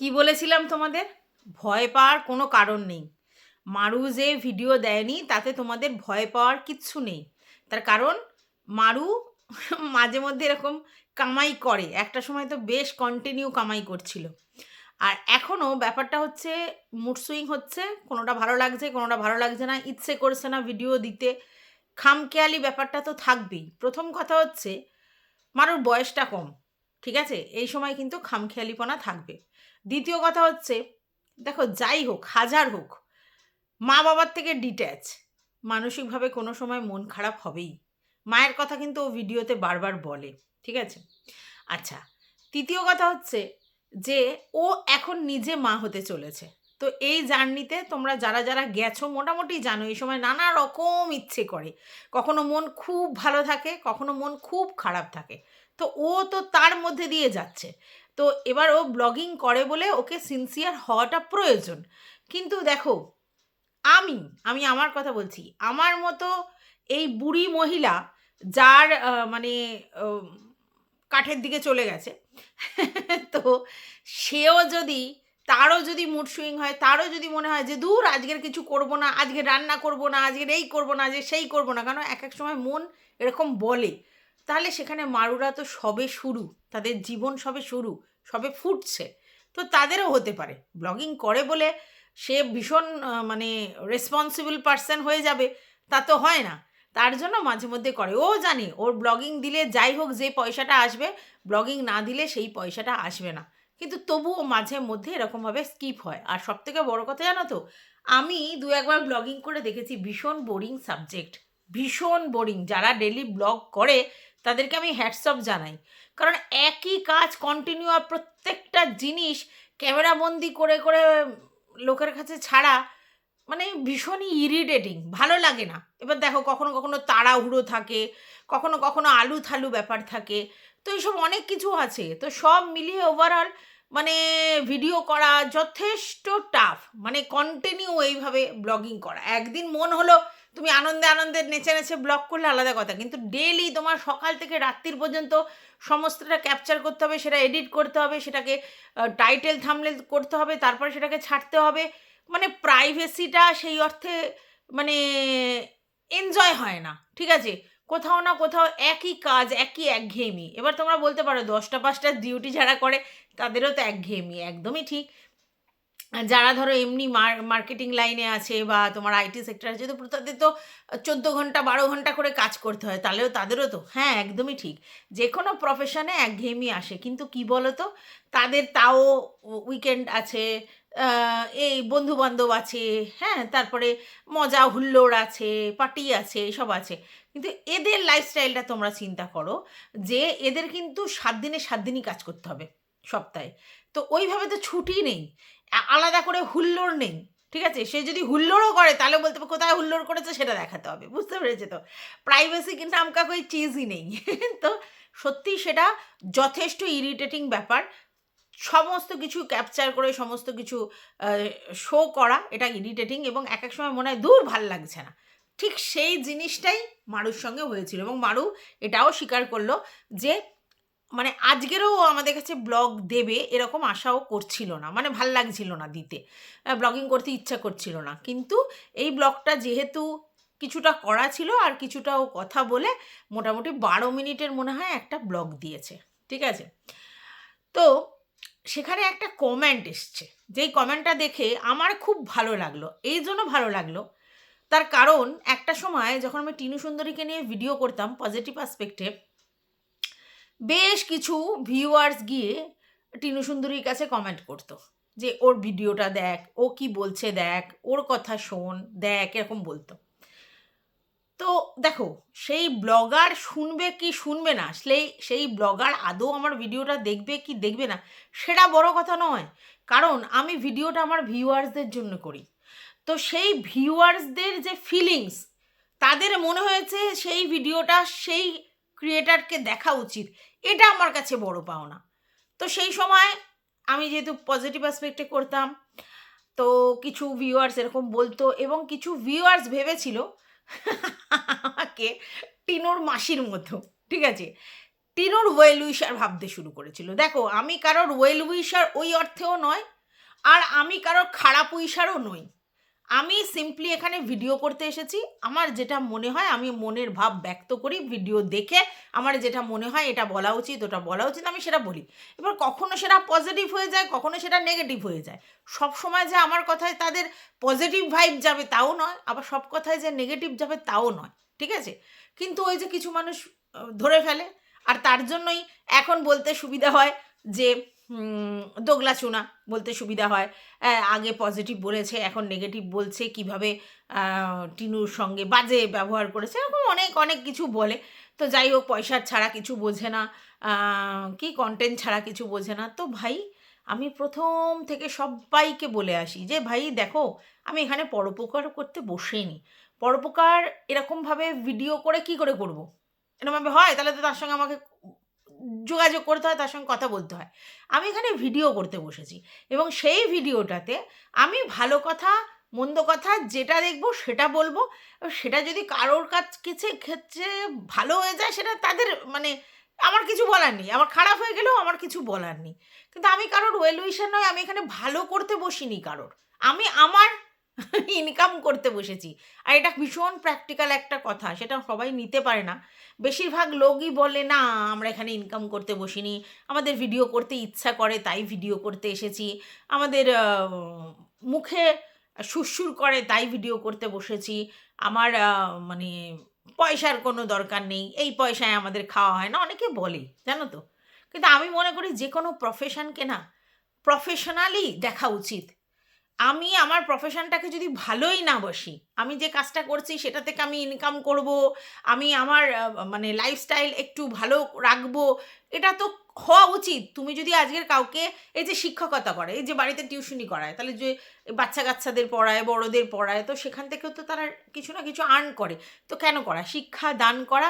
কি বলেছিলাম তোমাদের? ভয় পাওয়ার কোনো কারণ নেই। মারু যে ভিডিও দেয়নি, তাতে তোমাদের ভয় পাওয়ার কিচ্ছু নেই। তার কারণ, মারু মাঝে মধ্যে এরকম কামাই করে। একটা সময় তো বেশ কন্টিনিউ কামাই করছিল। আর এখনও ব্যাপারটা হচ্ছে মুড সুইং হচ্ছে। কোনোটা ভালো লাগছে, কোনোটা ভালো লাগছে না। ইচ্ছে করছে না ভিডিও দিতে। খামখেয়ালি ব্যাপারটা তো থাকবেই। প্রথম কথা হচ্ছে, মারুর বয়সটা কম। ঠিক আছে? এই সময় কিন্তু খামখেয়ালিপনা থাকবে। দ্বিতীয় কথা হচ্ছে, দেখো যাই হোক, হাজার হোক, মা বাবার থেকে ডিট্যাচ মানসিকভাবে কোনো সময় মন খারাপ হবেই। মায়ের কথা কিন্তু ও ভিডিওতে বারবার বলে, ঠিক আছে? আচ্ছা তৃতীয় কথা হচ্ছে যে ও এখন নিজে মা হতে চলেছে। তো এই জার্নিতে তোমরা যারা যারা গেছো, মোটামুটি জানো, এই সময় নানা রকম ইচ্ছে করে। কখনো মন খুব ভালো থাকে, কখনো মন খুব খারাপ থাকে। তো ও তো তার মধ্যে দিয়ে যাচ্ছে। তো এবার ও ব্লগিং করে বলে ওকে সিনসিয়ার হওয়াটা প্রয়োজন। কিন্তু দেখো, আমি আমি আমার কথা বলছি, আমার মতো এই বুড়ি মহিলা যার মানে কাঠের দিকে চলে গেছে, তো সেও যদি, তারও যদি মুড সুইং হয়, তারও যদি মনে হয় যে দূর আজকের কিছু করব না, আজকে রান্না করব না আজকের এই করব না যে সেই করব না। কারণ এক এক সময় মন এরকম বলে। তাহলে সেখানে মারুরা তো সবে শুরু, তাদের জীবন সবে শুরু। সবে ফুটছে। তো তাদেরও হতে পারে। ব্লগিং করে বলে সে ভীষণ মানে রেসপন্সিবল পার্সন হয়ে যাবে, তা তো হয় না। তার জন্য মাঝে মধ্যে করে। ও জানে, ওর ব্লগিং দিলে যাই হোক যে পয়সাটা আসবে, ব্লগিং না দিলে সেই পয়সাটা আসবে না। কিন্তু তবুও মাঝে মধ্যে এরকমভাবে স্কিপ হয়। আর সব থেকে বড় কথা জানো তো, আমি দু একবার ব্লগিং করে দেখেছি, ভীষণ বোরিং সাবজেক্ট ভীষণ বোরিং যারা ডেলি ব্লগ করে, তাদেরকে আমি হ্যাটসঅপ জানাই। কারণ একই কাজ কন্টিনিউ আর প্রত্যেকটা জিনিস ক্যামেরাবন্দি করে করে লোকের কাছে ছাড়া মানে ভীষণই ইরিটেটিং ভালো লাগে না। এবার দেখো কখনো কখনো তাড়াহুড়ো থাকে, কখনো কখনো আলু থালু ব্যাপার থাকে, তো এইসব অনেক কিছু আছে। তো সব মিলিয়ে ওভারঅল মানে ভিডিও করা যথেষ্ট টাফ মানে কন্টিনিউ এইভাবে ব্লগিং করা। একদিন মন হলো তুমি আনন্দে আনন্দে নেচে নেচে ব্লগ করলে আলাদা কথা। কিন্তু ডেলি তোমার সকাল থেকে রাত্রির পর্যন্ত সমস্তটা ক্যাপচার করতে হবে, সেটা এডিট করতে হবে, সেটাকে টাইটেল থামলে করতে হবে, তারপরে সেটাকে ছাড়তে হবে। মানে প্রাইভেসিটা সেই অর্থে মানে এনজয় হয় না, ঠিক আছে? কোথাও না কোথাও একই কাজ, একই একঘেয়েমি। এবার তোমরা বলতে পারো দশটা পাঁচটা ডিউটি যারা করে, তাদেরও তো একঘেয়েমি, একদমই ঠিক। যারা ধরো এমনি মার্কেটিং লাইনে আছে বা তোমার আইটি সেক্টর আছে, তো তাদের তো চোদ্দ ঘণ্টা, বারো ঘণ্টা করে কাজ করতে হয়, তাহলেও তাদেরও তো। হ্যাঁ একদমই ঠিক। যে কোনো প্রফেশনে একঘেয়েমি আসে, কিন্তু কি বলো তো তাদের তাও উইকেন্ড আছে এই বন্ধু বান্ধব আছে হ্যাঁ তারপরে মজা, হুল্লোড় আছে পার্টি আছে, সব আছে। কিন্তু এদের লাইফস্টাইলটা তোমরা চিন্তা করো যে এদের কিন্তু সাত দিনে সাত দিনই কাজ করতে হবে সপ্তাহে। তো ওইভাবে তো ছুটি নেই। আলাদা করে হুল্লোড় নেই, ঠিক আছে? সে যদি হুল্লোড়ও করে, তাহলে বলতে হবে কোথায় হুল্লোড় করেছে সেটা দেখাতে হবে, বুঝতে পেরেছে তো? প্রাইভেসি কিন্তু আমকা কই চিজই নেই, তো সত্যি সেটা যথেষ্ট ইরিটেটিং ব্যাপার। সমস্ত কিছু ক্যাপচার করে, সমস্ত কিছু শো করা, এটা ইরিটেটিং এবং এক এক সময় মনে হয় দূর ভালো লাগছে না। ঠিক সেই জিনিসটাই মারুর সঙ্গে হয়েছিল এবং মারু এটাও স্বীকার করল যে মানে আজকেরও আমাদের কাছে ব্লগ দেবে এরকম আশাও করছিল না। মানে ভালো লাগছিল না দিতে। ব্লগিং করতে ইচ্ছা করছিল না। কিন্তু এই ব্লগটা যেহেতু কিছুটা করা ছিল আর কিছুটাও কথা বলে মোটামুটি বারো মিনিটের মনে হয় একটা ব্লগ দিয়েছে। ঠিক আছে? তো সেখানে একটা কমেন্ট এসছে। যেই কমেন্টটা দেখে আমার খুব ভালো লাগল। এই জন্য ভালো লাগল। তার কারণ একটা সময় যখন আমি টিনু সুন্দরীকে নিয়ে ভিডিও করতাম পজিটিভ আসপেক্টে বেশ কিছু ভিউয়ার্স গিয়ে টিনু সুন্দরীর কাছে কমেন্ট করতো যে, ওর ভিডিওটা দেখ, ও কি বলছে দেখ, ওর কথা শোন, দেখ, এরকম বলতো। তো দেখো, সেই ব্লগার শুনবে কি শুনবে না, সেই সেই ব্লগার আদৌ আমার ভিডিওটা দেখবে কি দেখবে না, সেটা বড় কথা নয়। কারণ আমি ভিডিওটা আমার ভিউয়ার্সদের জন্য করি। তো সেই ভিউয়ার্সদের যে ফিলিংস তাদের মনে হয়েছে সেই ভিডিওটা সেই ক্রিয়েটারকে দেখা উচিত, এটা আমার কাছে বড় পাওনা। তো সেই সময় আমি যেহেতু পজিটিভ অ্যাসপেক্টে করতাম, তো কিছু ভিউয়ার্স এরকম বলতো এবং কিছু ভিউয়ার্স ভেবেছিল আমাকে টিনোর মাসির মতো, ঠিক আছে? টিনুর ওয়েল উইশার ভাবতে শুরু করেছিল। দেখো, আমি কারোর ওয়েল উইশার ওই অর্থেও নয়, আর আমি কারোর খারাপ উইশারও নই। আমি সিম্পলি এখানে ভিডিও করতে এসেছি। আমার যেটা মনে হয়, আমি মনের ভাব ব্যক্ত করি ভিডিও দেখে। আমার যেটা মনে হয়, এটা বলা উচিত, ওটা বলা উচিত, আমি সেটা বলি। এবার কখনো সেটা পজিটিভ হয়ে যায়, কখনো সেটা নেগেটিভ হয়ে যায়। সব সময় যে আমার কথায় তাদের পজিটিভ ভাইব যাবে তাও নয়, আবার সব কথায় যে নেগেটিভ যাবে তাও নয়, ঠিক আছে? কিন্তু ওই যে কিছু মানুষ ধরে ফেলে। আর তার জন্যই এখন বলতে সুবিধা হয় যে দোগলা চুনা বলতে সুবিধা হয়। আগে পজিটিভ বলেছে, এখন নেগেটিভ বলছে, কীভাবে টিনুর সঙ্গে বাজে ব্যবহার করেছে, এরকম অনেক অনেক কিছু বলে। তো যাই হোক পয়সার ছাড়া কিছু বোঝে না কি কন্টেন্ট ছাড়া কিছু বোঝে না। তো ভাই, আমি প্রথম থেকে সবাইকে বলে আসি যে, ভাই, দেখো, আমি এখানে পরোপকার করতে বসেইনি পরোপকার এরকমভাবে ভিডিও করে কি করে করব? এরকমভাবে হয়? তাহলে তো তার সঙ্গে আমাকে যোগাযোগ করতে হয়, তার সঙ্গে কথা বলতে হয়। আমি এখানে ভিডিও করতে বসেছি এবং সেই ভিডিওটাতে আমি ভালো কথা, মন্দ কথা যেটা দেখব সেটা বলব। সেটা যদি কারোর কাছ, কিছু ক্ষেত্রে ভালো হয়ে যায় সেটা তাদের মানে আমার কিছু বলার নেই। আমার খারাপ হয়ে গেলেও আমার কিছু বলার নেই। কিন্তু আমি কারোর ওয়েল উইশার নয়, আমি এখানে ভালো করতে বসিনি কারোর। আমি আমার ইনকাম করতে বসেছি। আর এটা ভীষণ প্র্যাকটিক্যাল একটা কথা, সেটা সবাই নিতে পারে না। বেশিরভাগ লোকই বলে, না, আমরা এখানে ইনকাম করতে বসিনি। আমাদের ভিডিও করতে ইচ্ছা করে, তাই ভিডিও করতে এসেছি। আমাদের মুখে সুরসুর করে, তাই ভিডিও করতে বসেছি। আমার মানে পয়সার কোনো দরকার নেই। এই পয়সায় আমাদের খাওয়া হয় না। অনেকে বলে, জানো তো? কিন্তু আমি মনে করি যে কোনো প্রফেশনকে না প্রফেশনালি দেখা উচিত। আমি আমার প্রফেশনটাকে যদি ভালোই না বসি, আমি যে কাজটা করছি সেটা থেকে আমি ইনকাম করব, আমি আমার মানে লাইফস্টাইল একটু ভালো রাখব, এটা তো হওয়া উচিত। তুমি যদি আজকের কাউকে এই যে শিক্ষকতা করে, এই যে বাড়িতে টিউশনি করায়, তাহলে যে বাচ্চা কাচ্চাদের পড়ায়, বড়দের পড়ায়, তো সেখান থেকেও তো তারা কিছু না কিছু আর্ন করে। তো কেন করা? শিক্ষা, দান করা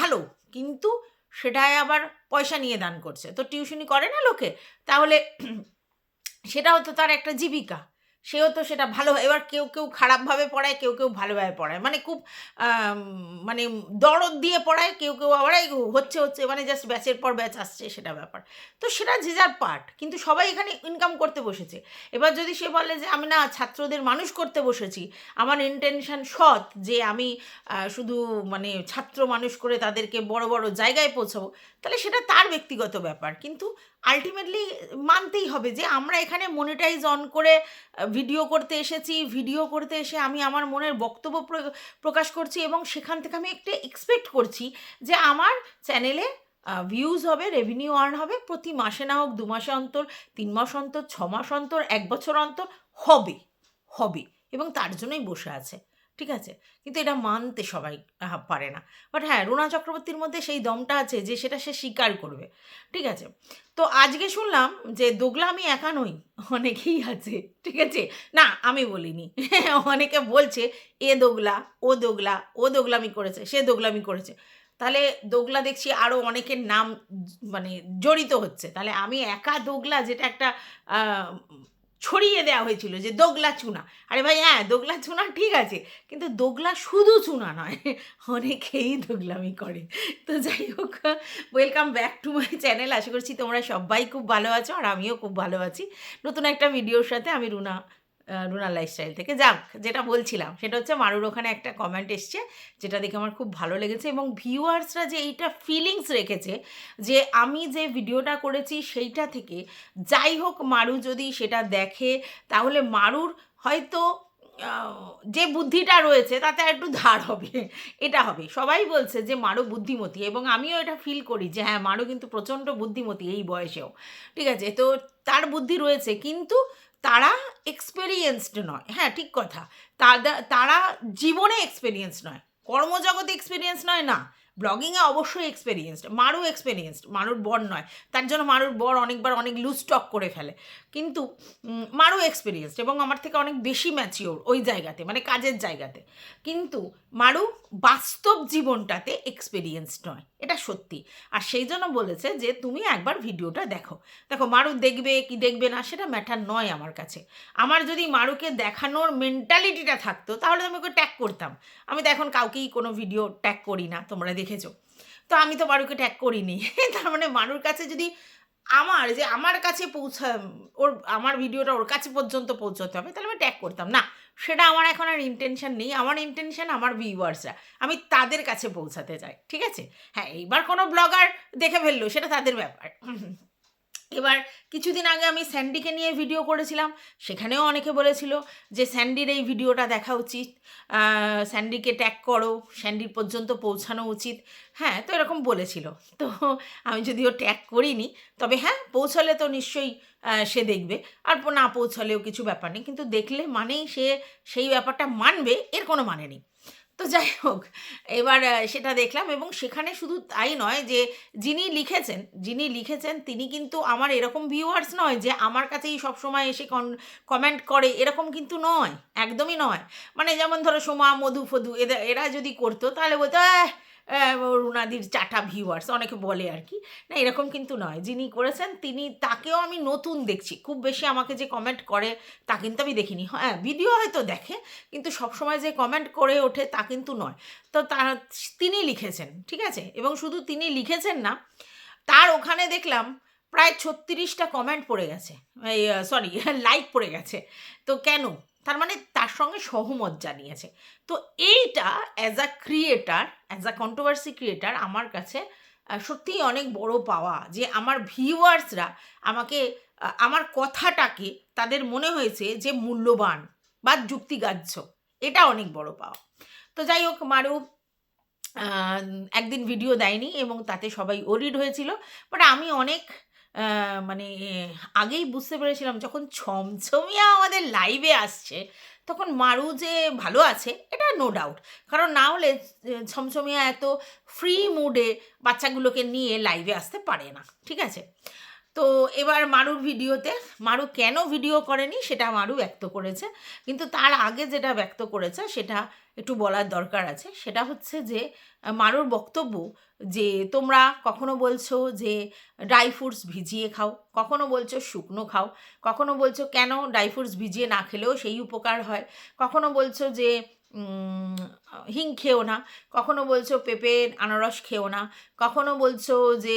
ভালো, কিন্তু সেটাই আবার পয়সা নিয়ে দান করছে। তো টিউশনি করে না লোকে? তাহলে সেটাও হতো তার একটা জীবিকা। সেও তো সেটা ভালো এবার কেউ কেউ খারাপভাবে পড়ায়, কেউ কেউ ভালোভাবে পড়ায়। মানে খুব মানে দরদ দিয়ে পড়ায়, কেউ কেউ আবার হচ্ছে হচ্ছে মানে জাস্ট ব্যাচের পর ব্যাচ আসছে সেটা ব্যাপার। তো সেটা যে যার পার্ট, কিন্তু সবাই এখানে ইনকাম করতে বসেছে। এবার যদি সে বলে যে, আমি না, ছাত্রদের মানুষ করতে বসেছি, আমার ইন্টেনশন সৎ যে আমি শুধু মানে ছাত্র মানুষ করে তাদেরকে বড় বড় জায়গায় পৌঁছাবো, তাহলে সেটা তার ব্যক্তিগত ব্যাপার। কিন্তু আলটিমেটলি মানতেই হবে যে, আমরা এখানে মনিটাইজ অন করে ভিডিও করতে এসেছি ভিডিও করতে এসে আমি আমার মনের বক্তব্য প্র- প্রকাশ করছি এবং সেখান থেকে আমি একটা এক্সপেক্ট করছি যে আমার চ্যানেলে ভিউজ হবে রেভিনিউ আর্ন হবে, প্রতি মাসে না হোক দু মাসে অন্তর, তিন মাস অন্তর, ছ মাস অন্তর, এক বছর অন্তর, হবে হবে এবং তার জন্যই বসে আছে। ঠিক আছে? কিন্তু এটা মানতে সবাই পারে না। বাট হ্যাঁ রুনা চক্রবর্তীর মধ্যে সেই দমটা আছে যে সেটা সে স্বীকার করবে। ঠিক আছে? তো আজকে শুনলাম যে দোগলা আমি একা নই, অনেকেই আছে, ঠিক আছে? না, আমি বলিনি। অনেকে বলছে, এ দোগলা, ও দোগলা, ও দোগলামি করেছে, সে দোগলামি করেছে। তাহলে দোগলা দেখছি আরও অনেকের নাম মানে জড়িত হচ্ছে। তাহলে আমি একা দোগলা, যেটা একটা ছড়িয়ে দেওয়া হয়েছিল যে দোগলা চুনা। আরে ভাই হ্যাঁ দোগলা চুনা ঠিক আছে, কিন্তু দোগলা শুধু চুনা নয়, অনেকেই দোগলামি করে। তো যাই হোক welcome back to my channel আশা করছি তোমরা সবাই খুব ভালো আছো, আর আমিও খুব ভালো আছি। নতুন একটা ভিডিওর সাথে আমি রুনা। রুনা লাইফস্টাইল থেকে। যাক, যেটা বলছিলাম, সেটা হচ্ছে মারুর ওখানে একটা কমেন্ট এসছে, যেটা দেখে আমার খুব ভালো লেগেছে এবং ভিউয়ার্সরা যে এইটা ফিলিংস রেখেছে যে আমি যে ভিডিওটা করেছি সেইটা থেকে, যাই হোক মারু যদি সেটা দেখে, তাহলে মারুর হয়তো যে বুদ্ধিটা রয়েছে তাতে একটু ধার হবে। এটা হবে। সবাই বলছে যে মারো বুদ্ধিমতী এবং আমিও এটা ফিল করি যে হ্যাঁ মারো কিন্তু প্রচণ্ড বুদ্ধিমতী এই বয়সেও। ঠিক আছে? তো তার বুদ্ধি রয়েছে কিন্তু তারা এক্সপেরিয়েন্সড নয়। হ্যাঁ ঠিক কথা। তারা তারা জীবনে এক্সপেরিয়েন্স নয়। কর্মজগতে এক্সপিরিয়েন্স নয় না। ব্লগিংয়ে অবশ্যই এক্সপেরিয়েন্সড মারু এক্সপেরিয়েন্সড মারুর বর নয় তার জন্য মারুর বর অনেকবার অনেক লুজ টক করে ফেলে। কিন্তু উম, মারু এক্সপেরিয়েন্সড এবং আমার থেকে অনেক বেশি ম্যাচিওর ওই জায়গাতে মানে কাজের জায়গাতে। কিন্তু মারু বাস্তব জীবনটাতে এক্সপেরিয়েন্সড নয় এটা সত্যি। আর সেই জন্য বলেছে যে তুমি একবার ভিডিওটা দেখো। দেখো মারু দেখবে কি দেখবে না সেটা ম্যাটার নয় আমার কাছে। আমার যদি মারুকে দেখানোর মেন্টালিটিটা থাকতো তাহলে আমি ওকে ট্যাগ করতাম। আমি তো এখন কাউকেই কোনো ভিডিও ট্যাগ করি না তোমরা দেখেছ। তো আমি তো মারুকে ট্যাগ করিনি। তার মানে মারুর কাছে যদি আমার, যে আমার কাছে পৌঁছা, ওর, আমার ভিডিওটা ওর কাছে পর্যন্ত পৌঁছতে হবে, তাহলে আমি ট্যাগ করতাম। না, সেটা আমার এখন আর ইন্টেনশন নেই। আমার ইন্টেনশন আমার ভিউয়ার্সরা আমি তাদের কাছে পৌঁছাতে চাই, ঠিক আছে? হ্যাঁ এইবার কোনো ব্লগার দেখে ফেলল, সেটা তাদের ব্যাপার। এবার কিছুদিন আগে আমি স্যান্ডিকে নিয়ে ভিডিও করেছিলাম, সেখানেও অনেকে বলেছিল যে স্যান্ডির এই ভিডিওটা দেখা উচিত স্যান্ডিকে ট্যাগ করো স্যান্ডির পর্যন্ত পৌঁছানো উচিত। হ্যাঁ তো এরকম বলেছিল। তো আমি যদিও ট্যাগ করিনি, তবে হ্যাঁ পৌঁছালে তো নিশ্চয়ই সে দেখবে। আর না পৌঁছালেও কিছু ব্যাপার নেই, কিন্তু দেখলে মানেই সে সেই ব্যাপারটা মানবে, এর কোনো মানে নেই। তো যাই হোক এবার সেটা দেখলাম এবং সেখানে শুধু তাই নয় যে যিনি লিখেছেন যিনি লিখেছেন তিনি কিন্তু আমার এরকম ভিউয়ার্স নয় যে আমার কাছেই সবসময় এসে কমেন্ট করে এরকম কিন্তু নয় একদমই নয়। মানে যেমন ধরো সোমা মধু ফধু এদের এরা যদি করতো তাহলে বলতো "আহ, আহ, রুনাদির চাটা ভিউয়ার্স অনেকে বলে আর কি। না, এরকম কিন্তু নয়। যিনি করেছেন, তিনি তাকেও আমি নতুন দেখছি। খুব বেশি আমাকে যে কমেন্ট করে, তা কিন্তু আমি দেখিনি। হ্যাঁ ভিডিও হয়তো দেখে, কিন্তু সবসময় যে কমেন্ট করে ওঠে, তা কিন্তু নয়। তো তার, তিনি লিখেছেন, ঠিক আছে? এবং শুধু তিনি লিখেছেন না, তার ওখানে দেখলাম, প্রায় ছত্রিশটা কমেন্ট পড়ে গেছে। সরি লাইক পড়ে গেছে। তো কেন? তার মানে তার সঙ্গে সহমত জানিয়েছে। তো এইটা as a creator as a controversy creator আমার কাছে সত্যিই অনেক বড় পাওয়া যে আমার ভিউয়ার্সরা আমাকে আমার কথাটাকে তাদের মনে হয়েছে যে মূল্যবান বা যুক্তিগ্রাহ্য। এটা অনেক বড় পাওয়া। তো যাই হোক, মারু একদিন ভিডিও দেয়নি এবং তাতে সবাই ওরিড হয়েছিল। বাট আমি অনেক মানে আগেই বুঝতে পেরেছিলাম যখন ছমছমিয়া আমাদের লাইভে আসছে, তখন মারু যে ভালো আছে, এটা নো ডাউট কারণ না হলে ছমছমিয়া এত ফ্রি মুডে বাচ্চাগুলোকে নিয়ে লাইভে আসতে পারে না, ঠিক আছে? তো এবার মারুর ভিডিওতে, মারু কেন ভিডিও করেনি, সেটা মারু ব্যক্ত করেছে। কিন্তু তার আগে যেটা ব্যক্ত করেছে, সেটা একটু বলার দরকার আছে। সেটা হচ্ছে যে, মারুর বক্তব্য যে, তোমরা কখনো বলছো যে, ড্রাই ফ্রুটস ভিজিয়ে খাও, কখনো বলছো শুকনো খাও, কখনো বলছো কেন ড্রাই ফ্রুটস ভিজিয়ে না খেলেও সেই উপকার হয়, কখনো বলছো যে হিং খেও না, কখনো বলছো পেঁপের আনারস খেও না, কখনো বলছো যে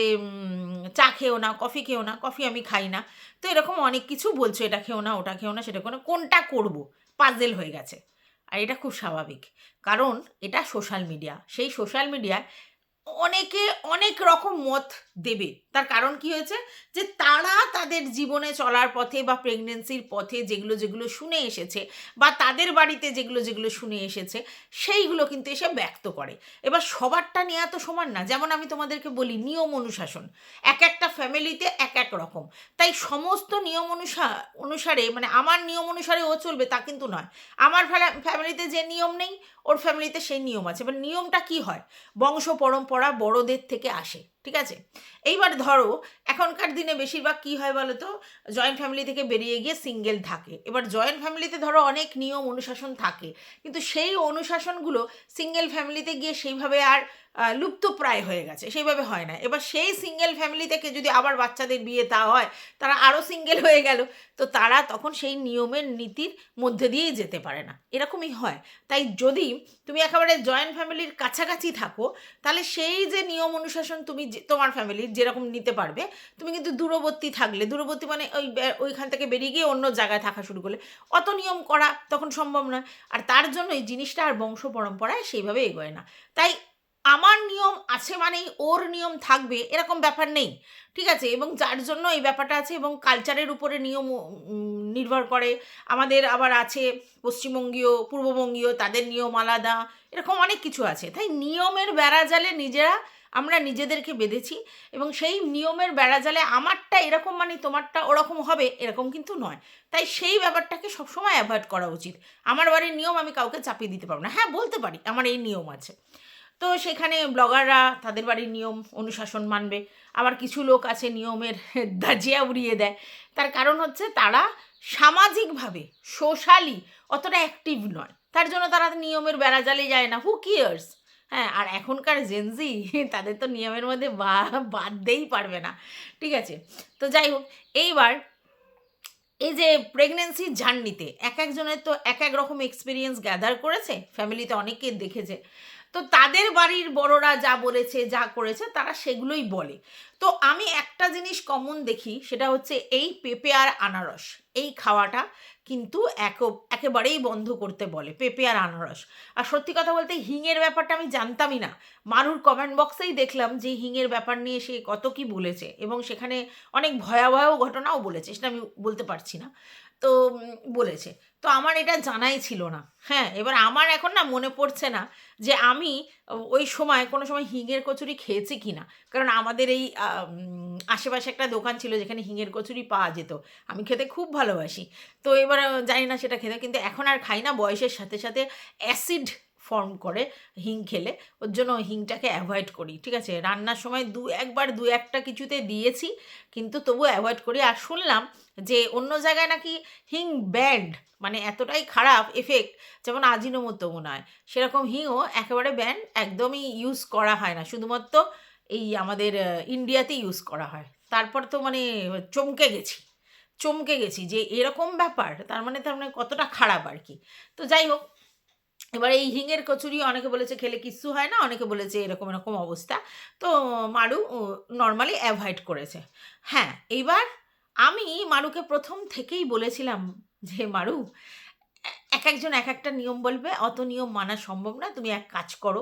চা খেও না, কফি খেও না, কফি আমি খাই না। তো এরকম অনেক কিছু বলছো, এটা খেও না, ওটা খেও না, সেটা কোনো কোনটা করব? পাজেল হয়ে গেছে। আর এটা খুব স্বাভাবিক। কারণ এটা সোশ্যাল মিডিয়া সেই সোশ্যাল মিডিয়ায় অনেকে অনেক রকম মত দেবে। তার কারণ কি হয়েছে? যে তারা তাদের জীবনে চলার পথে বা প্রেগনেন্সির পথে যেগুলো যেগুলো শুনে এসেছে বা তাদের বাড়িতে যেগুলো যেগুলো শুনে এসেছে, সেইগুলো কিন্তু এসে ব্যক্ত করে। এবার সবারটা নেওয়া তো সমান না। যেমন আমি তোমাদেরকে বলি, নিয়ম অনুশাসন। এক একটা ফ্যামিলিতে এক এক রকম। তাই সমস্ত নিয়ম অনুসা, অনুসারে মানে আমার নিয়ম অনুসারে ও চলবে তা কিন্তু নয়। আমার ফ্যামিলিতে যে নিয়ম নেই, ওর ফ্যামিলিতে সেই নিয়ম আছে। এবার নিয়মটা কি হয়? বংশ পরম্পরা বড়দের থেকে আসে। ঠিক আছে? এইবার ধরো, এখনকার দিনে বেশিরভাগ কি হয় বলো তো জয়েন্ট ফ্যামিলি থেকে বেরিয়ে গিয়ে সিঙ্গেল থাকে। এবার জয়েন্ট ফ্যামিলিতে ধরো অনেক নিয়ম অনুশাসন থাকে। কিন্তু সেই অনুশাসনগুলো সিঙ্গেল ফ্যামিলিতে গিয়ে সেইভাবে আর লুপ্তপ্রায় হয়ে গেছে। সেইভাবে হয় না। এবার সেই সিঙ্গেল ফ্যামিলি থেকে যদি আবার বাচ্চাদের বিয়ে তা হয়, তারা আরও সিঙ্গেল হয়ে গেল, তো তারা তখন সেই নিয়মের নীতির মধ্যে দিয়েই যেতে পারে না। এরকমই হয়। তাই যদি তুমি একেবারে জয়েন্ট ফ্যামিলির কাছাকাছি থাকো, তাহলে সেই যে নিয়ম অনুশাসন তুমি যে- তোমার ফ্যামিলির যেরকম নিতে পারবে, তুমি কিন্তু দূরবর্তী থাকলে, দূরবর্তী মানে ওই ওইখান থেকে বেরিয়ে গিয়ে অন্য জায়গায় থাকা শুরু করলে। অত নিয়ম করা তখন সম্ভব নয়। আর তার জন্য এই জিনিসটা আর বংশ পরম্পরায় সেইভাবে এগোয় না। তাই আমার নিয়ম আছে মানেই ওর নিয়ম থাকবে, এরকম ব্যাপার নেই। ঠিক আছে? এবং যার জন্য এই ব্যাপারটা আছে এবং কালচারের উপরে নিয়ম নির্ভর করে। আমাদের আবার আছে পশ্চিমবঙ্গীয়, পূর্ববঙ্গীয়, তাদের নিয়ম আলাদা, এরকম অনেক কিছু আছে। তাই নিয়মের বেড়াজালে নিজেরা আমরা নিজেদেরকে বেঁধেছি এবং সেই নিয়মের বেড়াজালে আমারটা এরকম মানে তোমারটা ওরকম হবে এরকম কিন্তু নয়। তাই সেই ব্যাপারটাকে সবসময় অ্যাভয়েড করা উচিত। আমার বাড়ির নিয়ম আমি কাউকে চাপিয়ে দিতে পারব না। হ্যাঁ বলতে পারি, আমার এই নিয়ম আছে। তো সেখানে ব্লগাররা তাদের বাড়ির নিয়ম অনুশাসন মানবে। আবার কিছু লোক আছে নিয়মের দাজিয়া উড়িয়ে দেয়। তার কারণ হচ্ছে তারা সামাজিকভাবে সোশ্যালি অতটা অ্যাক্টিভ নয়। তার জন্য তারা নিয়মের বেড়াজালে যায় না। হু কিয়ার্স হ্যাঁ আর এখনকার জেনজি তাদের তো নিয়মের মধ্যে বা বাদতেই পারবে না। ঠিক আছে? তো যাই হোক, এইবার এই যে প্রেগনেন্সি জার্নিতে এক একজনের তো এক এক রকম এক্সপিরিয়েন্স গ্যাদার করেছে ফ্যামিলিতে অনেকে দেখেছে। তো তাদের বাড়ির বড়রা যা বলেছে, যা করেছে, তারা সেগুলোই বলে। তো আমি একটা জিনিস কমন দেখি, সেটা হচ্ছে এই পেঁপে আর আনারস। এই খাওয়াটা কিন্তু এক একেবারেই বন্ধ করতে বলে, পেঁপে আর আনারস। আর সত্যি কথা বলতে হিঙের ব্যাপারটা আমি জানতামই না। মারুর কমেন্ট বক্সেই দেখলাম যে হিঙের ব্যাপার নিয়ে সে কত কি বলেছে এবং সেখানে অনেক ভয়াবহ ঘটনাও বলেছে, সেটা আমি বলতে পারছি না। তো বলেছে। তো আমার এটা জানাই ছিল না। হ্যাঁ এবার আমার এখন না মনে পড়ছে না যে আমি ওই সময় কোনো সময় হিঙের কচুরি খেয়েছি কি না কারণ আমাদের এই আশেপাশে একটা দোকান ছিল যেখানে হিঙের কচুরি পাওয়া যেত। আমি খেতে খুব ভালোবাসি। তো এবার জানি না সেটা খেতে, কিন্তু এখন আর খাই না। বয়সের সাথে সাথে অ্যাসিড ফর্ম করে হিং খেলে। ওর জন্য হিংটাকে অ্যাভয়েড করি, ঠিক আছে? রান্নার সময় দু একবার দু একটা কিছুতে দিয়েছি, কিন্তু তবু অ্যাভয়েড করি। আর শুনলাম যে অন্য জায়গায় নাকি হিং ব্যান্ড মানে এতটাই খারাপ এফেক্ট যেমন আজিনোমতো মনে হয় সেরকম হিংও একেবারে ব্যান্ড একদমই ইউজ করা হয় না। শুধুমাত্র এই আমাদের ইন্ডিয়াতে ইউজ করা হয়। তারপর তো মানে চমকে গেছি চমকে গেছি যে এরকম ব্যাপার, তার মানে তার মানে কতটা খারাপ আর কি। তো যাই হোক এবার এই হিঙের কচুরি অনেকে বলেছে খেলে কিচ্ছু হয় না, অনেকে বলেছে এরকম এরকম অবস্থা। তো মারু নর্মালি অ্যাভয়েড করেছে। হ্যাঁ এইবার আমি মারুকে প্রথম থেকেই বলেছিলাম যে, মারু, এক একজন এক একটা নিয়ম বলবে, অত নিয়ম মানা সম্ভব না। তুমি এক কাজ করো,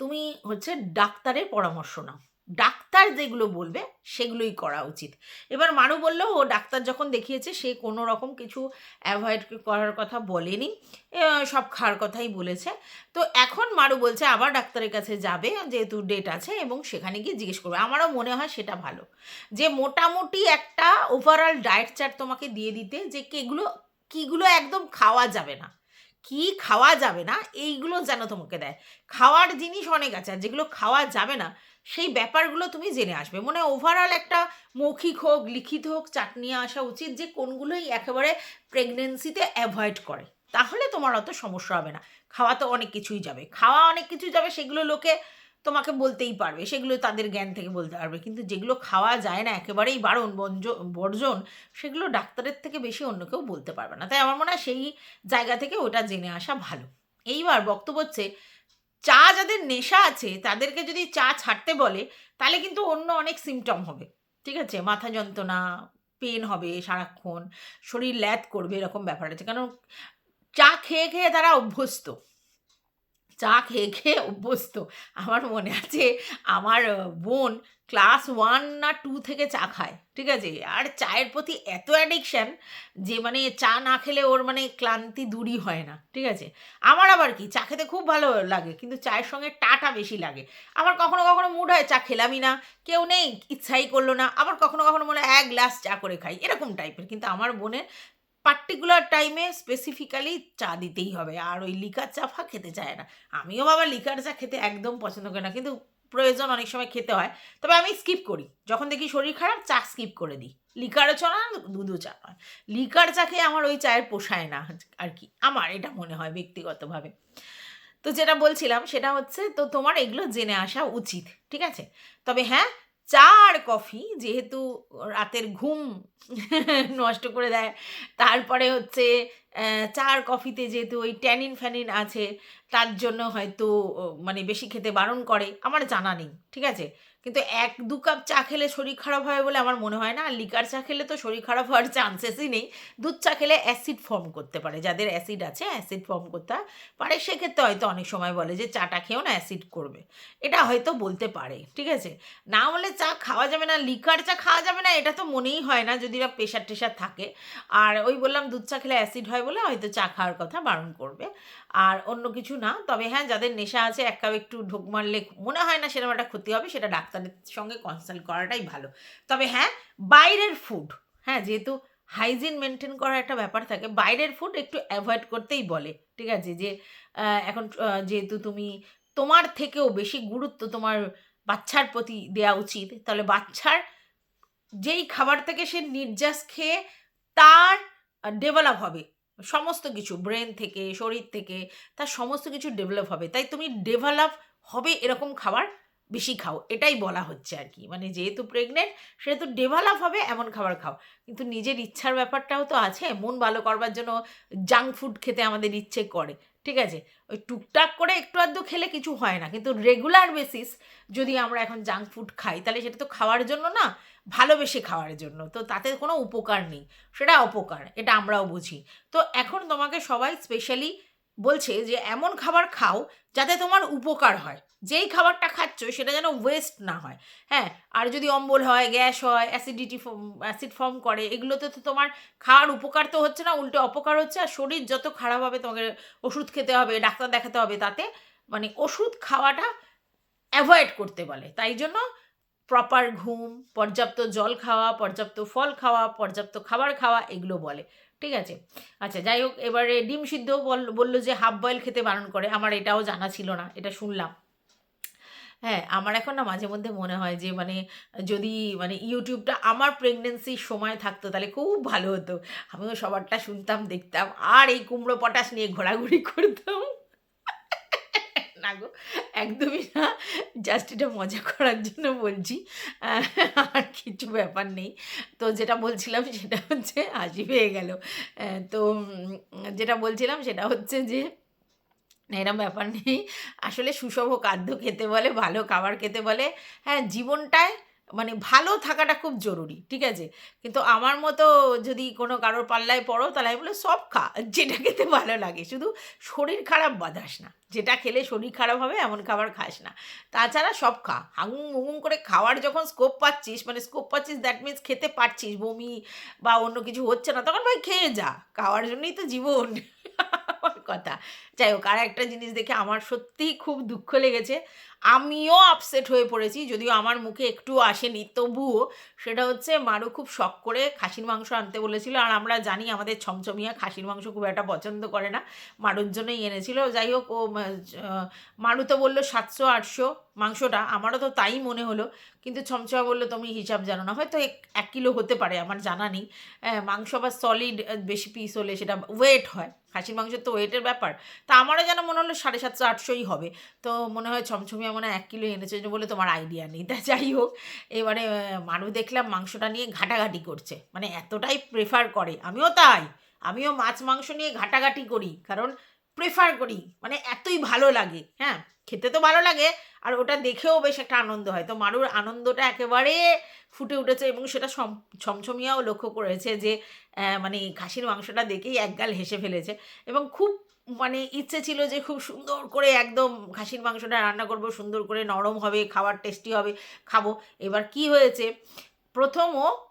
তুমি হচ্ছে ডাক্তারের পরামর্শ নাও। ডাক্তার যেগুলো বলবে সেগুলোই করা উচিত। এবার মারু বলল, ও ডাক্তার যখন দেখিয়েছে, সে কোনো রকম কিছু অ্যাভয়েড করার কথা বলেনি। সব খাওয়ার কথাই বলেছে। তো এখন মারু বলছে, আবার ডাক্তারের কাছে যাবে, যেহেতু ডেট আছে, এবং সেখানে গিয়ে জিজ্ঞেস করবে। আমারও মনে হয় সেটা ভালো। যে মোটামুটি একটা ওভারঅল ডায়েট চার্ট তোমাকে দিয়ে দিতে, যে কেগুলো, কীগুলো একদম খাওয়া যাবে না। কি খাওয়া যাবে না, এইগুলো যেন তোমাকে দেয়। খাওয়ার জিনিস অনেক আছে, আর যেগুলো খাওয়া যাবে না সেই ব্যাপারগুলো তুমি জেনে আসবে। মনে ওভারঅল একটা মৌখিক হোক, লিখিত হোক চাট নিয়ে আসা উচিত যে কোনগুলোই একেবারে প্রেগনেন্সিতে অ্যাভয়েড করে। তাহলে তোমার অত সমস্যা হবে না। খাওয়া তো অনেক কিছুই যাবে। খাওয়া অনেক কিছু যাবে, সেগুলো লোকে তোমাকে বলতেই পারবে, সেগুলো তাদের জ্ঞান থেকে বলতে পারবে। কিন্তু যেগুলো খাওয়া যায় না, একেবারেই বারণ বর্জন, সেগুলো ডাক্তারের থেকে বেশি অন্য কেউ বলতে পারবে না। তাই আমার মনে হয় সেই জায়গা থেকে ওটা জেনে আসা ভালো। এইবার বক্তব্য হচ্ছে চা যাদের নেশা আছে, তাদেরকে যদি চা ছাড়তে বলে, তাহলে কিন্তু অন্য অনেক সিমটম হবে। ঠিক আছে? মাথা যন্ত্রণা পেন হবে সারাক্ষণ, শরীর ল্যাদ করবে, এরকম ব্যাপার আছে। কারণ চা খেয়ে খেয়ে তারা অভ্যস্ত। চা খেয়ে খেয়ে অভ্যস্ত। আমার মনে আছে আমার বোন ক্লাস ওয়ান না টু থেকে চা খায়, ঠিক আছে? আর চায়ের প্রতি এত অ্যাডিকশান যে মানে চা না খেলে ওর মানে ক্লান্তি দূরই হয় না, ঠিক আছে? আমার আবার কি, চা খেতে খুব ভালো লাগে, কিন্তু চায়ের সঙ্গে টাটা বেশি লাগে। আমার কখনো কখনো মুড হয় চা খেলামই না, কেউ নেই, ইচ্ছাই করল না, আবার কখনো কখনো মনে হয় এক গ্লাস চা করে খাই, এরকম টাইপের কিন্তু আমার বোনের পার্টিকুলার টাইমে স্পেসিফিক্যালি চা দিতেই হবে। আর ওই লিকার চা ফা খেতে চায় না। আমিও বাবা লিকার চা খেতে একদম পছন্দ করি না, কিন্তু প্রয়োজন অনেক সময় খেতে হয়। তবে আমি স্কিপ করি। যখন দেখি শরীর খারাপ, চা স্কিপ করে দিই। লিকারও চা না দুধও চা নয়। লিকার চা খেয়ে আমার ওই চায়ের পোষায় না আর কি। আমার এটা মনে হয় ব্যক্তিগতভাবে। তো যেটা বলছিলাম সেটা হচ্ছে, তো তোমার এগুলো জেনে আসা উচিত, ঠিক আছে? তবে হ্যাঁ চা আর কফি যেহেতু রাতের ঘুম নষ্ট করে দেয়, তারপরে হচ্ছে চা আর কফিতে যেহেতু ওই ট্যানিন ফ্যানিন আছে, তার জন্য হয়তো মানে বেশি খেতে বারণ করে, আমার জানা নেই, ঠিক আছে? কিন্তু এক দু কাপ চা খেলে শরীর খারাপ হয় বলে আমার মনে হয় না। আর লিকার চা খেলে তো শরীর খারাপ হওয়ার চান্সেসই নেই। দুধ চা খেলে অ্যাসিড ফর্ম করতে পারে। যাদের অ্যাসিড আছে অ্যাসিড ফর্ম করতে পারে, সেক্ষেত্রে হয়তো অনেক সময় বলে যে চাটা খেয়েও না অ্যাসিড করবে। এটা হয়তো বলতে পারে, ঠিক আছে? না হলে চা খাওয়া যাবে না লিকার চা খাওয়া যাবে না, এটা তো মনেই হয় না যদি বা প্রেশার টেশার থাকে। আর ওই বললাম দুধ চা খেলে অ্যাসিড হয় বলে হয়তো চা খাওয়ার কথা বারণ করবে। আর অন্য কিছু না। তবে হ্যাঁ যাদের নেশা আছে, এক কাপ একটু ঢোক মারলে মনে হয় না সেরকম একটা ক্ষতি হবে, সেটা ডাক্তারের সঙ্গে কনসাল্ট করাটাই ভালো। তবে হ্যাঁ বাইরের ফুড হ্যাঁ যেহেতু হাইজিন মেনটেন করার একটা ব্যাপার থাকে, বাইরের ফুড একটু অ্যাভয়েড করতেই বলে, ঠিক আছে? যে এখন যেহেতু তুমি তোমার থেকেও বেশি গুরুত্ব তোমার বাচ্চার প্রতি দেওয়া উচিত, তাহলে বাচ্চার যেই খাবার থেকে সে নির্যাস খেয়ে তার ডেভেলপ হবে। সমস্ত কিছু ব্রেন থেকে, শরীর থেকে, তার সমস্ত কিছু ডেভেলপ হবে। তাই তুমি ডেভেলপ হবে এরকম খাবার বেশি খাও, এটাই বলা হচ্ছে আর কি। মানে যেহেতু প্রেগনেন্ট সেহেতু ডেভেলপ হবে এমন খাবার খাও। কিন্তু নিজের ইচ্ছার ব্যাপারটাও তো আছে, মন ভালো করবার জন্য জাঙ্ক ফুড খেতে আমাদের ইচ্ছে করে। ঠিক আছে? ওই টুকটাক করে একটু আধটু খেলে কিছু হয় না। কিন্তু রেগুলার বেসিস যদি আমরা এখন জাঙ্ক ফুড খাই, তাহলে সেটা তো খাওয়ার জন্য না ভালোবেসে খাওয়ার জন্য। তো তাতে কোনো উপকার নেই। সেটা অপকার, এটা আমরাও বুঝি। তো এখন তোমাকে সবাই স্পেশালি বলছে যে, এমন খাবার খাও যাতে তোমার উপকার হয়। যেই খাবারটা খাচ্ছ সেটা যেন ওয়েস্ট না হয়। হ্যাঁ আর যদি অম্বল হয়, গ্যাস হয় অ্যাসিডিটি অ্যাসিড ফর্ম করে, এগুলোতে তো তোমার খাওয়ার উপকার তো হচ্ছে না, উল্টে অপকার হচ্ছে। আর শরীর যত খারাপ হবে, তোমাকে ওষুধ খেতে হবে, ডাক্তার দেখাতে হবে, তাতে মানে ওষুধ খাওয়াটা অ্যাভয়েড করতে বলে। তাই জন্য প্রপার ঘুম, পর্যাপ্ত জল খাওয়া, পর্যাপ্ত ফল খাওয়া, পর্যাপ্ত খাবার খাওয়া, এগুলো বলে। ঠিক আছে? আচ্ছা যাই হোক, এবারে ডিম সিদ্ধ বল, বলল যে হাফ বয়েল খেতে বারণ করে, আমার এটাও জানা ছিল না, এটা শুনলাম। হ্যাঁ আমার এখন না মাঝে মধ্যে মনে হয় যে মানে যদি মানে ইউটিউবটা আমার প্রেগনেন্সির সময় থাকতো, তাহলে খুব ভালো হতো। আমিও সবারটা শুনতাম, দেখতাম, আর এই কুমড়ো পটাশ নিয়ে ঘোরাঘুরি করতাম। না গো, একদমই না। জাস্ট এটা মজা করার জন্য বলছি। আর কিছু ব্যাপার নেই। তো যেটা বলছিলাম সেটা হচ্ছে হাসি পেয়ে গেল। তো যেটা বলছিলাম সেটা হচ্ছে যে, এরম ব্যাপার নেই। আসলে সুষম খাদ্য খেতে বলে, ভালো খাবার খেতে বলে। হ্যাঁ জীবনটায় মানে ভালো থাকাটা খুব জরুরি, ঠিক আছে? কিন্তু আমার মতো যদি কোনো কারোর পাল্লায় পড়ো, তাহলে আমি বলে সব খা, যেটা খেতে ভালো লাগে। শুধু শরীর খারাপ বাঁধাস না। যেটা খেলে শরীর খারাপ হবে, এমন খাবার খাস না। তাছাড়া সব খা। হাঙুম মুগুম করে খাওয়ার যখন স্কোপ পাচ্ছিস মানে স্কোপ পাচ্ছিস দ্যাট মিন্স খেতে পারছিস, বমি বা অন্য কিছু হচ্ছে না, তখন ভাই খেয়ে যা। খাওয়ার জন্যই তো জীবন। কথা। যাই হোক আর একটা জিনিস দেখে আমার সত্যিই খুব দুঃখ লেগেছে। আমিও আপসেট হয়ে পড়েছি, যদিও আমার মুখে একটু আসেনি, তবুও সেটা হচ্ছে মারু খুব শখ করে খাসির মাংস আনতে বলেছিল, আর আমরা জানি আমাদের ছমছমিয়া খাসির মাংস খুব একটা পছন্দ করে না, মারুর জন্যই এনেছিল, যাই হোক, ও মারু তো বলল সাতশো আটশো মাংসটা, আমারও তো তাই মনে হলো, কিন্তু ছমছমা বলল তুমি হিসাব জানো না, হয়তো এক কিলো হতে পারে, আমার জানা নেই মাংস বা সলিড বেশি পিস হলে সেটা ওয়েট হয়, খাসির মাংসের তো ওয়েটের ব্যাপার, তা আমারও যেন মনে হলো সাড়ে সাতশো আটশোই হবে, তো মনে হয় ছমছমিয়া মনে হয় এক কিলো এনেছে বলে তোমার আইডিয়া নেই। তা যাই হোক, এবারে মানু দেখলাম মাংসটা নিয়ে ঘাটাঘাটি করছে। মানে এতটাই প্রেফার করে। আমিও তাই। আমিও মাছ, মাংস নিয়ে ঘাটাঘাটি করি। কারণ প্রেফার করি। মানে এতই ভালো লাগে। হ্যাঁ খেতে তো ভালো লাগে। আর ওটা দেখেও বেশ একটা আনন্দ হয়। তো মারুর আনন্দটা একেবারে ফুটে উঠেছে এবং সেটা ছমছমিয়াও লক্ষ্য করেছে যে মানে খাসির মাংসটা দেখেই একগাল হেসে ফেলেছে। এবং খুব মানে ইচ্ছে ছিল যে খুব সুন্দর করে একদম খাসির মাংসটা রান্না করব, সুন্দর করে নরম হবে, খাবার টেস্টি হবে, খাব। এবার কি হয়েছে? প্রথমও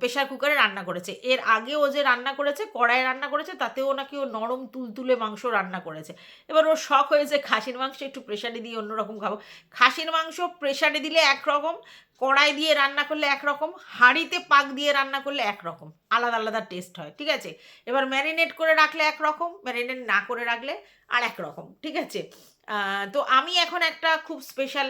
প্রেশার কুকারে রান্না করেছে। এর আগে ও যে রান্না করেছে কড়াই রান্না করেছে, তাতেও নাকি ও নরম তুলতুলে মাংস রান্না করেছে। এবার ওর শখ হয়েছে খাসির মাংস একটু প্রেশারে দিয়ে অন্যরকম খাব। খাসির মাংস প্রেশারে দিলে একরকম, কড়াই দিয়ে রান্না করলে একরকম, হাঁড়িতে পাক দিয়ে রান্না করলে একরকম। আলাদা আলাদা টেস্ট হয়, ঠিক আছে? এবার ম্যারিনেট করে রাখলে একরকম, ম্যারিনেট না করে রাখলে আর একরকম, ঠিক আছে? তো আমি এখন একটা খুব স্পেশাল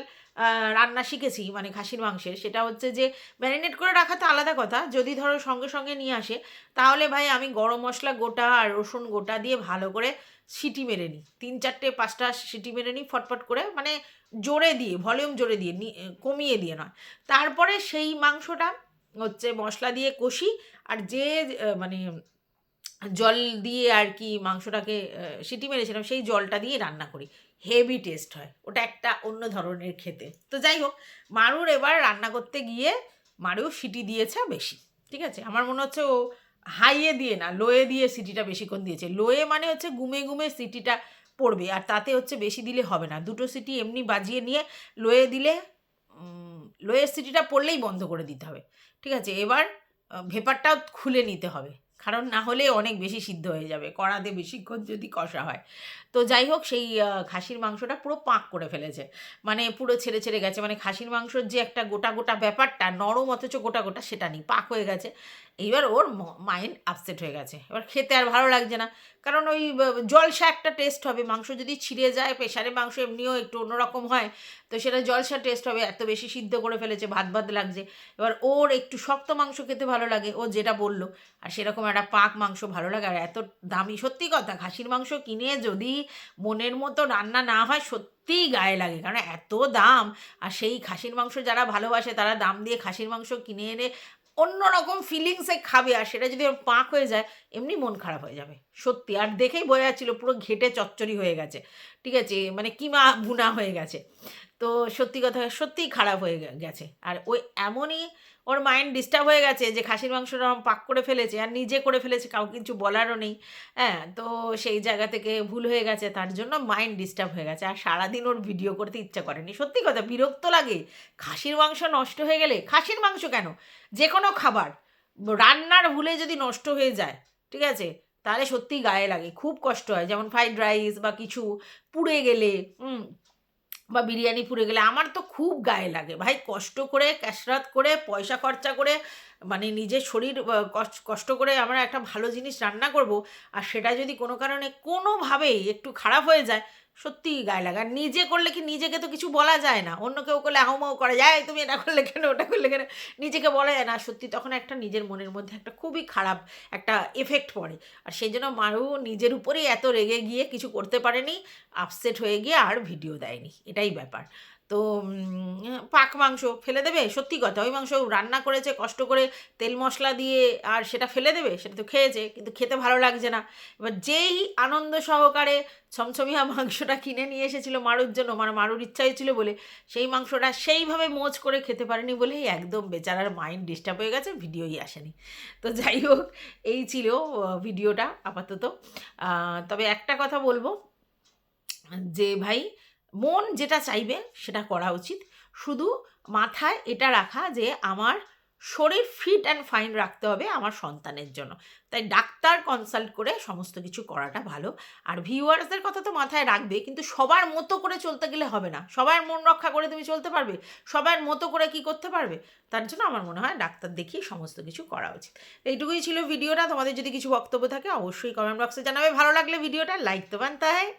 রান্না শিখেছি মানে খাসির মাংসের। সেটা হচ্ছে যে ম্যারিনেট করে রাখা তো আলাদা কথা, যদি ধরো সঙ্গে সঙ্গে নিয়ে আসে, তাহলে ভাই আমি গরম মশলা গোটা আর রসুন গোটা দিয়ে ভালো করে সিটি মেরে নিই। তিন চারটে, পাঁচটা সিটি মেরে নিই ফটফট করে মানে জোরে দিয়ে ভলিউম জোরে দিয়ে কমিয়ে দিয়ে নয়। তারপরে সেই মাংসটা হচ্ছে মশলা দিয়ে কষি, আর যে মানে জল দিয়ে আর কি মাংসটাকে সিটি মেরেছিলাম, সেই জলটা দিয়ে রান্না করি। হেভি টেস্ট হয়। ওটা একটা অন্য ধরনের খেতে। তো যাই হোক, মারুর এবার রান্না করতে গিয়ে মারু সিটি দিয়েছে বেশি। ঠিক আছে? আমার মনে হচ্ছে ও হাইয়ে দিয়ে না, লোয়ে দিয়ে সিটিটা বেশিক্ষণ দিয়েছে। লোয়ে মানে হচ্ছে গুমে গুমে সিটিটা পড়বে, আর তাতে হচ্ছে বেশি দিলে হবে না। দুটো সিটি এমনি বাজিয়ে নিয়ে লোয়ে দিলে লোয়ের সিটিটা পড়লেই বন্ধ করে দিতে হবে। ঠিক আছে? এবার ভেপারটাও খুলে নিতে হবে। কারণ না হলে অনেক বেশি সিদ্ধ হয়ে যাবে। কড়াতে বেশিক্ষণ যদি কষা হয়। তো যাই হোক, সেই খাসির মাংসটা পুরো পাক করে ফেলেছে। মানে পুরো ছেড়ে ছেড়ে গেছে। মানে খাসির মাংসর যে একটা গোটা গোটা ব্যাপারটা, নরম অথচ গোটা গোটা, সেটা নেই, পাক হয়ে গেছে। এইবার ওর মাইন্ড আপসেট হয়ে গেছে। এবার খেতে আর ভালো লাগছে না। কারণ ওই জলসা একটা টেস্ট হবে। মাংস যদি ছিঁড়ে যায় প্রেশারে মাংস এমনিও একটু অন্যরকম হয়, তো সেটা জলসা টেস্ট হবে। এত বেশি সিদ্ধ করে ফেলেছে, ভাত ভাত লাগছে। এবার ওর একটু শক্ত মাংস খেতে ভালো লাগে, ও যেটা বলল। আর সেরকম একটা পাক মাংস ভালো লাগে। আর এত দামি, সত্যি কথা, খাসির মাংস কিনে যদি মনের মতো রান্না না হয় সত্যিই গায়ে লাগে। কারণ এত দাম, আর সেই খাসির মাংস যারা ভালোবাসে তারা দাম দিয়ে খাসির মাংস কিনে এনে অন্যরকম ফিলিংসে খাবে, আর সেটা যদি পাক হয়ে যায়, এমনি মন খারাপ হয়ে যাবে। সত্যি, আর দেখেই বোঝা যাচ্ছিল পুরো ঘেটে চচ্চড়ি হয়ে গেছে। ঠিক আছে মানে কিমা বুনা হয়ে গেছে। তো সত্যি কথা, সত্যিই খারাপ হয়ে গেছে। আর ওই এমনই ওর মাইন্ড ডিস্টার্ব হয়ে গেছে যে খাসির মাংসটা পাক করে ফেলেছে আর নিজে করে ফেলেছে, কাউকে কিছু বলারও নেই। হ্যাঁ তো সেই জায়গা থেকে ভুল হয়ে গেছে, তার জন্য মাইন্ড ডিস্টার্ব হয়ে গেছে। আর সারাদিন ওর ভিডিও করতে ইচ্ছা করেনি। সত্যি কথা, বিরক্ত লাগে। খাসির মাংস নষ্ট হয়ে গেলে, খাসির মাংস কেন? যে কোনো খাবার, রান্নার ভুলে যদি নষ্ট হয়ে যায়, ঠিক আছে? তাহলে সত্যিই গায়ে লাগে। খুব কষ্ট হয়। যেমন ফ্রাইড রাইস বা কিছু পুড়ে গেলে বা বিরিয়ানি পুড়ে গেলে আমার তো খুব গায়ে লাগে। ভাই, কষ্ট করে, ক্যাশরাত করে, পয়সা খরচা করে মানে নিজের শরীর কষ্ট- করে আমরা একটা ভালো জিনিস রান্না করব, আর সেটা যদি কোনো কারণে কোনোভাবেই একটু খারাপ হয়ে যায় সত্যিই গায়ে লাগে। আর নিজে করলে কি নিজেকে তো কিছু বলা যায় না। অন্য কেউ করলে আহমাও করা যায় তুমি এটা করলে কেন, ওটা করলে কেন? নিজেকে বলা যায় না। সত্যি তখন একটা নিজের মনের মধ্যে একটা খুবই খারাপ একটা এফেক্ট পড়ে। আর সেই জন্য মারু নিজের উপরেই এত রেগে গিয়ে কিছু করতে পারেনি আপসেট হয়ে গিয়ে আর ভিডিও দেয়নি। এটাই ব্যাপার। তো পাক মাংস ফেলে দেবে? সত্যি কথা, ওই মাংস রান্না করেছে কষ্ট করে তেল মশলা দিয়ে আর সেটা ফেলে দেবে, সেটা তো খেয়েছে, কিন্তু খেতে ভালো লাগছে না। এবার যেই আনন্দ সহকারে ছমছমিয়া মাংসটা কিনে নিয়ে এসেছিল মারুর জন্য মানে মারুর ইচ্ছা হয়েছিল বলে, সেই মাংসটা সেইভাবে মোজ করে খেতে পারেনি বলেই একদম বেচারার মাইন্ড ডিস্টার্ব হয়ে গেছে ভিডিওই আসেনি। তো যাই হোক, এই ছিল ভিডিওটা আপাতত। তবে একটা কথা বলব, যে ভাই মন যেটা চাইবে সেটা করা উচিত। শুধু মাথায় এটা রাখা যে আমার শরীর ফিট অ্যান্ড ফাইন রাখতে হবে আমার সন্তানের জন্য। তাই ডাক্তার কনসাল্ট করে সমস্ত কিছু করাটা ভালো। আর ভিউয়ার্সদের কথা তো মাথায় রাখবে, কিন্তু সবার মতো করে চলতে গেলে হবে না। সবার মন রক্ষা করে তুমি চলতে পারবে। সবার মতো করে কি করতে পারবে? তার জন্য আমার মনে হয় ডাক্তার দেখিয়ে সমস্ত কিছু করা উচিত। এইটুকুই ছিল ভিডিওটা। তোমাদের যদি কিছু বক্তব্য থাকে অবশ্যই কমেন্ট বক্সে জানাবে। ভালো লাগলে ভিডিওটা লাইক তো বানতে হয়